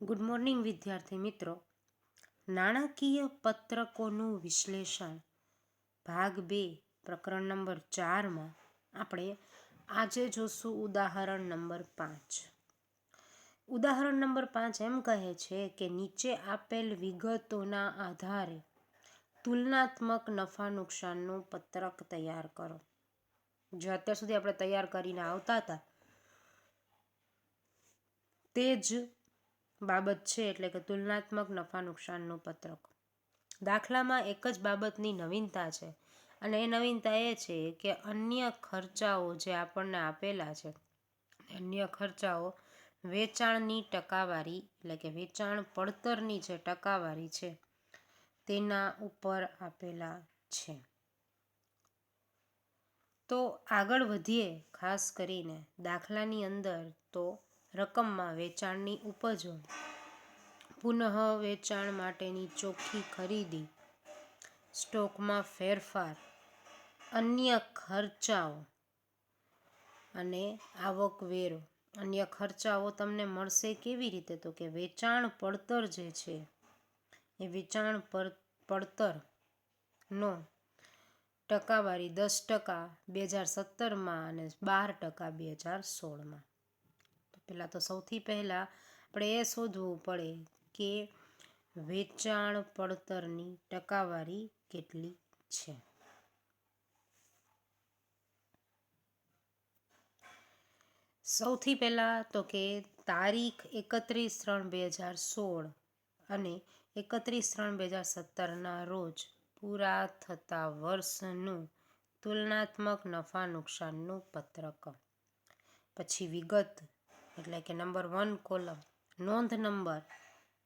Good morning વિદ્યાર્થી મિત્રો. નાણાકીય પત્રકોનું વિશ્લેષણ, ભાગ બે, પ્રકરણ નંબર ચારમાં આપણે આજે જોશું ઉદાહરણ નંબર પાંચ. ઉદાહરણ નંબર પાંચ એમ કહે છે કે નીચે આપેલ વિગતોના આધારે તુલનાત્મક નફા નુકસાનનું પત્રક તૈયાર કરો. જે અત્યાર સુધી આપણે તૈયાર કરીને આવતા હતા, તે જ બાબત છે એટલે કે તુલનાત્મક નફા નુકસાનનું પત્રક. દાખલામાં એક જ બાબતની નવીનતા છે અને એ નવીનતા એ છે કે અન્ય ખર્ચાઓ જે આપણને આપેલા છે, અન્ય ખર્ચાઓ વેચાણની ટકાવારી એટલે કે વેચાણ પડતરની જે ટકાવારી છે તેના ઉપર આપેલા છે. તો આગળ વધીએ ખાસ કરીને દાખલાની અંદર તો રકમમાં વેચાણની ઉપજો પુનઃ વેચાણ માટેની ચોખ્ખી ખરીદી, સ્ટોકમાં ફેરફાર, અન્ય ખર્ચાઓ અને આવકવેરો. અન્ય ખર્ચાઓ તમને મળશે કેવી રીતે? તો કે વેચાણ પડતર જે છે, એ વેચાણ પર, પડતરનો ટકાવારી દસ ટકા બે હજાર સત્તરમાં અને બાર ટકા બે હજાર સોળમાં. પહેલાં તો સૌથી પહેલાં આપણે એ શોધવું પડે કે વેચાણ પડતરની ટકાવારી કેટલી છે. સૌથી પહેલાં તો કે તારીખ એકત્રીસ ત્રણ બે હજાર સોળ અને એકત્રીસ ત્રણ બે હજાર સત્તરના રોજ પૂરા થતા વર્ષનું તુલનાત્મક નફા નુકસાનનું પત્રક. પછી વિગત એટલે કે નંબર વન કોલમ, નોંધ નંબર,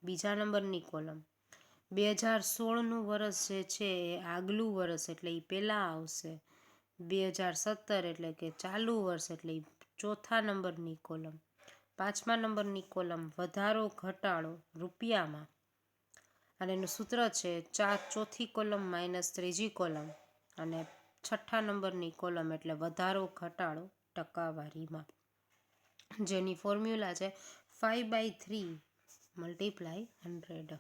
બીજા નંબરની કોલમ. બે હજાર સોળનું વર્ષ જે છે એ આગલું વર્ષ એટલે એ પહેલાં આવશે. બે હજાર સત્તર એટલે કે ચાલુ વર્ષ એટલે એ ચોથા નંબરની કોલમ. પાંચમા નંબરની કોલમ, વધારો ઘટાડો, રૂપિયામાં. અને એનું સૂત્ર છે ચાર ચોથી કોલમ માઇનસ ત્રીજી કોલમ. અને છઠ્ઠા નંબરની કોલમ એટલે વધારો, ઘટાડો, ટકાવારીમાં. જેની ફોર્મ્યુલા છે five by three multiply hundred.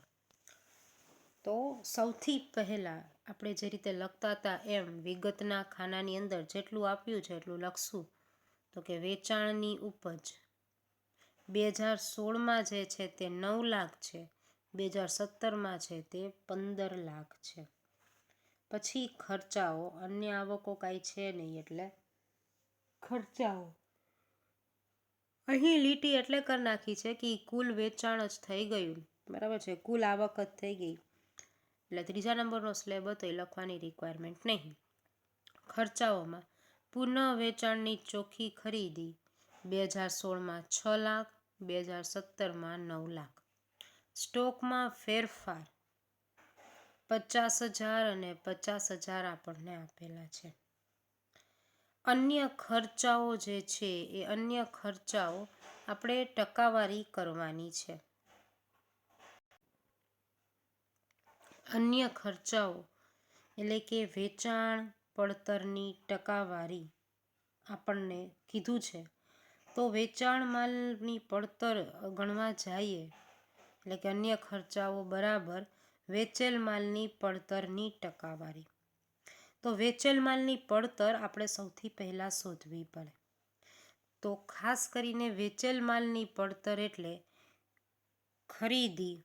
તો સૌથી પહેલાં આપણે જે રીતે લખતા હતા એમ વિગતના ખાનાની અંદર જેટલું આપ્યું છે એટલું લખશું. તો કે વેચાણની ઉપજ બે હજાર સોળમાં જે છે તે નવ લાખ છે બે હજાર સત્તરમાં છે તે પંદર લાખ છે. પછી ખર્ચાઓ, અન્ય આવકો કાંઈ છે નહીં એટલે ખર્ચાઓ. અહીં લીટી એટલે કરી નાખી છે કે કુલ વેચાણ જ થઈ ગયું. બરાબર છે? કુલ આવક જ થઈ ગઈ. એટલે ત્રીજા નંબરનો સ્લેબ હતો, એ લખવાની રિક્વાયરમેન્ટ નહીં. ખર્ચાઓમાં પુનઃ વેચાણની ચોખ્ખી ખરીદી બે હજાર સોળમાં છ લાખ, બે હજાર સત્તરમાં નવ લાખ. સ્ટોકમાં ફેરફાર પચાસ હજાર અને પચાસ હજાર આપણને આપેલા છે. અન્ય ખર્ચાઓ જે છે એ અન્ય ખર્ચાઓ આપણે ટકાવારી કરવાની છે. અન્ય ખર્ચાઓ એટલે કે વેચાણ, પડતરની ટકાવારી આપણને કીધું છે. તો વેચાણ માલની પડતર ગણવા જઈએ એટલે કે અન્ય ખર્ચાઓ બરાબર વેચેલ માલની પડતરની ટકાવારી. તો વેચેલ માલની પડતર આપણે સૌથી પહેલાં શોધવી પડે. તો ખાસ કરીને વેચેલ માલની પડતર એટલે ખરીદી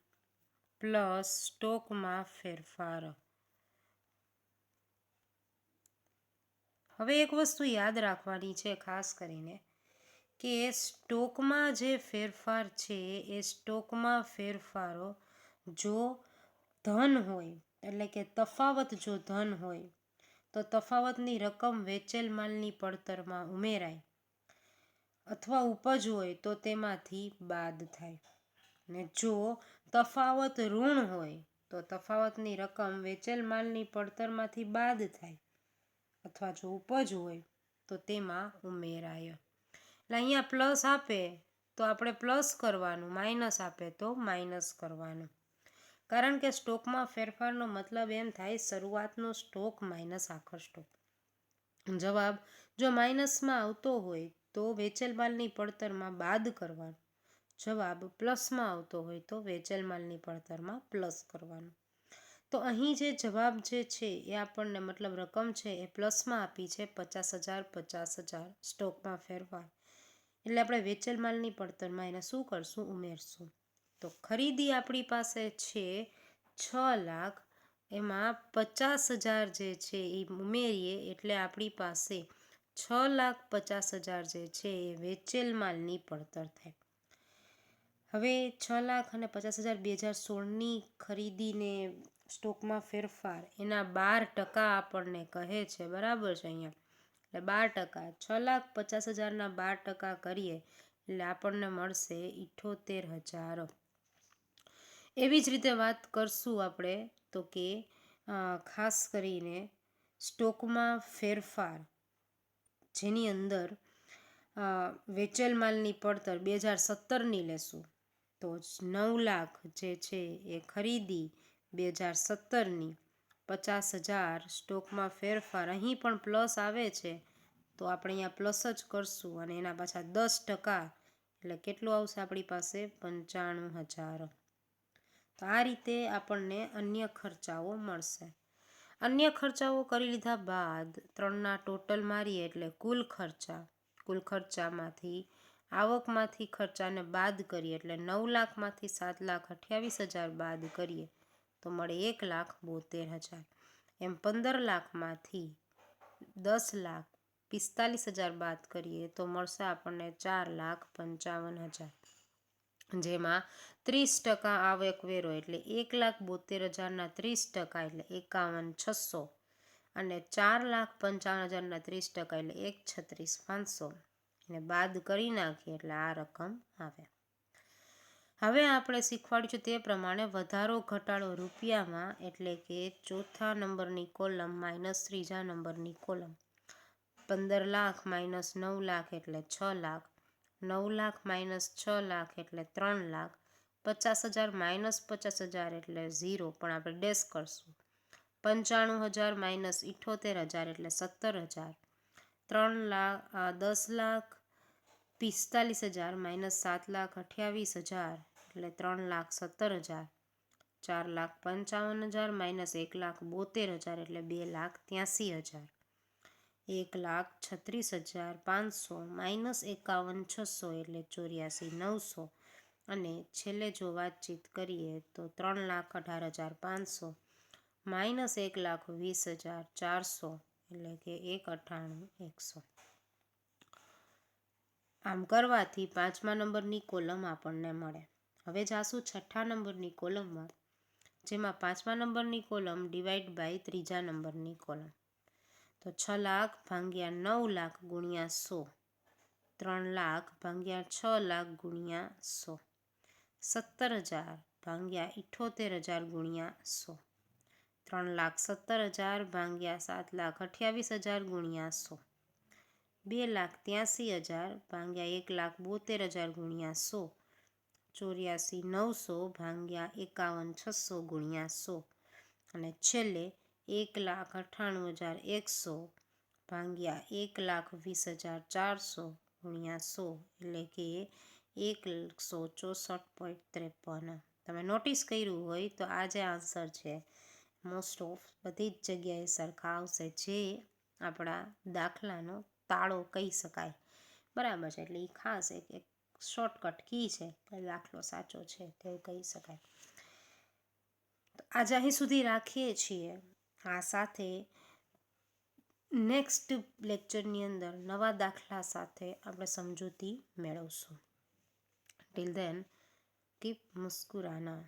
પ્લસ સ્ટોકમાં ફેરફાર. હવે એક વસ્તુ યાદ રાખવાની છે ખાસ કરીને કે સ્ટોકમાં જે ફેરફાર છે એ સ્ટોકમાં ફેરફારો જો ધન હોય, એટલે કે તફાવત જો ધન હોય તો તફાવતની રકમ વેચેલ માલની પડતરમાં ઉમેરાય અથવા ઉપજ હોય તો તેમાંથી બાદ થાય. ને જો તફાવત ઋણ હોય તો તફાવતની રકમ વેચેલ માલની પડતરમાંથી બાદ થાય અથવા જો ઉપજ હોય તો તેમાં ઉમેરાય. એટલે અહીંયા પ્લસ આપે તો આપણે પ્લસ કરવાનું, માઇનસ આપે તો માઇનસ કરવાનું. કારણ કે સ્ટોકમાં ફેરફારનો મતલબ એમ થાય, શરૂઆતનો સ્ટોક માઇનસ આખર સ્ટોક. જવાબ, જો માઇનસમાં આવતો હોય તો વેચેલ માલની પડતરમાં બાદ કરવાનું. જવાબ, પ્લસમાં આવતો હોય તો વેચેલ માલની પડતરમાં પ્લસ કરવાનું. તો અહીં જે જવાબ જે છે એ આપણને મતલબ રકમ છે એ પ્લસમાં આપી છે પચાસ હજાર પચાસ હજાર સ્ટોકમાં ફેરફાર. એટલે આપણે વેચેલ માલની પડતરમાં એને શું કરશું? ઉમેરશું. તો ખરીદી આપણી પાસે છે છ લાખ. એમાં પચાસ હજાર જે છે એ ઉમેરીએ એટલે આપણી પાસે છ લાખ પચાસ હજાર જે છે એ વેચેલ માલની પડતર થાય. હવે છ લાખ અને પચાસ હજાર બે હજાર સોળની ખરીદીને સ્ટોકમાં ફેરફાર, એના બાર ટકા આપણને કહે છે, બરાબર છે અહીંયા? એટલે બાર ટકા. છ લાખ પચાસ હજારના બાર ટકા કરીએ એટલે આપણને મળશે ઇઠોતેર હજાર. એવી જ રીતે વાત કરશું આપણે તો કે ખાસ કરીને સ્ટોકમાં ફેરફાર જેની અંદર વેચેલ માલની પડતર બે હજાર સત્તરની લેશું. તો નવ લાખ જે છે એ ખરીદી બે હજાર સત્તરની. પચાસ હજાર સ્ટોકમાં ફેરફાર અહીં પણ પ્લસ આવે છે. તો આપણે અહીંયા પ્લસ જ કરશું અને એના પાછા દસ ટકા એટલે કેટલું આવશે આપણી પાસે? પંચાણું હજાર. તો આ રીતે આપણને અન્ય ખર્ચાઓ મળશે. અન્ય ખર્ચાઓ કરી લીધા બાદ ત્રણના ટોટલ મારીએ એટલે કુલ ખર્ચા. કુલ ખર્ચામાંથી આવકમાંથી ખર્ચાને બાદ કરીએ એટલે નવ લાખમાંથી સાત લાખ અઠ્યાવીસ હજાર બાદ કરીએ તો મળે એક લાખ બોતેર હજાર. એમ પંદર લાખમાંથી દસ લાખ પિસ્તાલીસ હજાર બાદ કરીએ તો મળશે આપણને ચાર લાખ પંચાવન હજાર. જેમાં ત્રીસ ટકા આવક વેરો એટલે એક લાખ બોતેર હજારના ત્રીસ ટકા એટલે એકાવન છસો અને ચાર લાખ પંચાવન હજારના ત્રીસ ટકા એટલે એક છત્રીસ પાંચસો. એને બાદ કરી નાખીએ એટલે આ રકમ આવે. હવે આપણે શીખવાડીશું તે પ્રમાણે વધારો ઘટાડો રૂપિયામાં એટલે કે ચોથા નંબરની કોલમ માઇનસ ત્રીજા નંબરની કોલમ. પંદર લાખ માઇનસ નવ લાખ એટલે છ લાખ. નવ લાખ માઇનસ છ લાખ એટલે ત્રણ લાખ. પચાસ હજાર માઇનસ પચાસ હજાર એટલે ઝીરો. પણ આપણે ડેશ કરશું. પંચાણું હજાર માઇનસ ઇઠોતેર હજાર એટલે સત્તર હજાર. ત્રણ લાખ દસ લાખ, પિસ્તાલીસ હજાર માઇનસ સાત લાખ અઠ્યાવીસ હજાર એટલે ત્રણ લાખ સત્તર હજાર. ચાર લાખ પંચાવન હજાર માઇનસ એક લાખ બોતેર હજાર એટલે બે લાખ ત્યાંસી હજાર. એક લાખ છત્રીસ હજાર પાંચસો, માઇનસ એકાવન છસો એટલે ચોર્યાસી નવસો. અને છેલ્લે જો વાતચીત કરીએ તો ત્રણ લાખ અઢાર હજાર પાંચસો, માઇનસ એક લાખ વીસ હજાર ચારસો એટલે કે એક અઠ્ઠાણું એકસો. આમ કરવાથી પાંચમા નંબરની કોલમ આપણને મળે. હવે જાશું છઠ્ઠા નંબરની કોલમમાં, જેમાં પાંચમા નંબરની કોલમ ડિવાઈડ બાય ત્રીજા નંબરની કોલમ. તો છ લાખ ભાંગ્યા નવ લાખ ગુણ્યા સો. ત્રણ લાખ ભાંગ્યા છ લાખ ગુણ્યા સો. સત્તર હજાર ભાંગ્યા ઇઠોતેર હજાર ગુણ્યા સો. ત્રણ લાખ સત્તર હજાર ભાંગ્યા સાત લાખ અઠ્યાવીસ હજાર ગુણ્યા સો. બે લાખ ત્યાંસી હજાર ભાંગ્યા એક લાખ બોતેર હજાર ગુણ્યા સો. ચોર્યાસી નવસો ભાંગ્યા એકાવન છસો ગુણ્યા સો. અને છેલ્લે એક લાખ અઠ્ઠાણું હજાર એકસો ભાંગ્યા એક લાખ વીસ હજાર ચારસો ગુણ્યા સો એટલે કે એકસો ચોસઠ પોઈન્ટ ત્રેપન. તમે નોટિસ કર્યું હોય તો આ જે આન્સર છે મોસ્ટ ઓફ બધી જ જગ્યાએ સરખા આવશે જે આપણા દાખલાનો તાળો કહી શકાય. બરાબર છે, એટલે એ ખાસ એક એક શોર્ટકટ કી છે કે દાખલો સાચો છે તેવું કહી શકાય. આજે અહીં સુધી રાખીએ છીએ. આ સાથે નેક્સ્ટ લેક્ચરની અંદર નવા દાખલા સાથે આપણે સમજૂતી મેળવશું. Till then keep મુસ્કુરાના